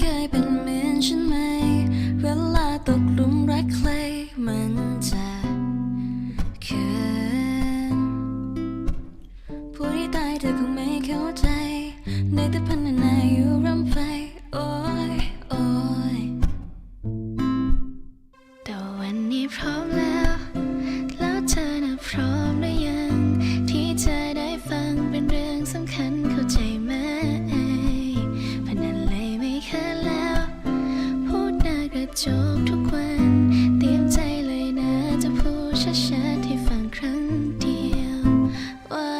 เคย หน้ากระจกทุกวัน เตรียมใจเลยนะจะพูดช้าๆให้ฟังครั้งเดียวว่า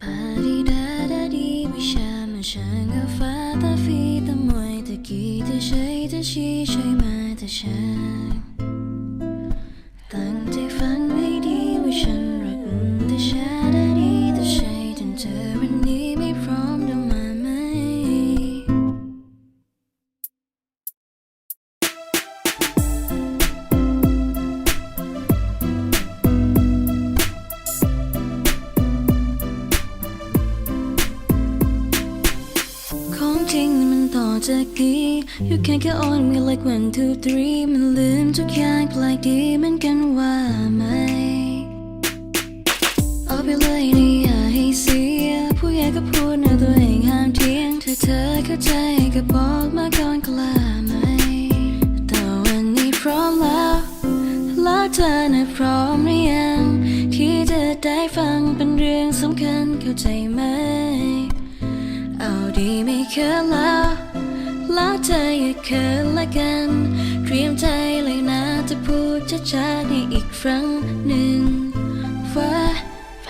ปาดีดาดาดีวิชามาช่างกับฟ้าตาฟีตะมวยตะกี้ตะใช้ตะชี้ใช้มาตะช่าง จริงมันต่อจากนี้ You can't get on me like one two three มันลืมทุกอย่างแปลกดีเหมือนกันว่าไหมเอาไปเลยนี่อย่าให้เสีย ผู้ใหญ่ก็พูดนะตัวเองห้ามเถียงถ้าเธอเข้าใจก็บอกมาก่อนกล้าไหม แต่วันนี้พร้อมแล้วแล้วเธอน่ะพร้อมหรือยัง ที่จะได้ฟังเป็นเรื่องสำคัญเข้าใจไหม เอาดีไม่เคินแล้วแล้วเธออย่าเคินละกัน เตรียมใจเลยนะจะพูดช้าๆให้อีกครั้งหนึ่งว่าไ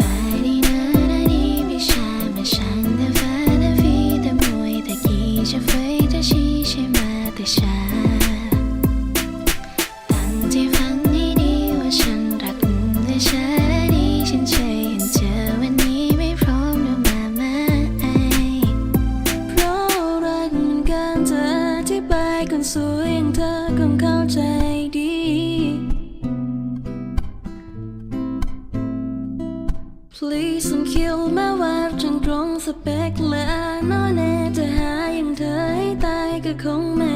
คนสวยอย่างเธอคงเข้าใจดี Please don't kill my wife จนตรงสเปคและน้อยแน่จะหาอย่างเธอให้ตายก็คงไม่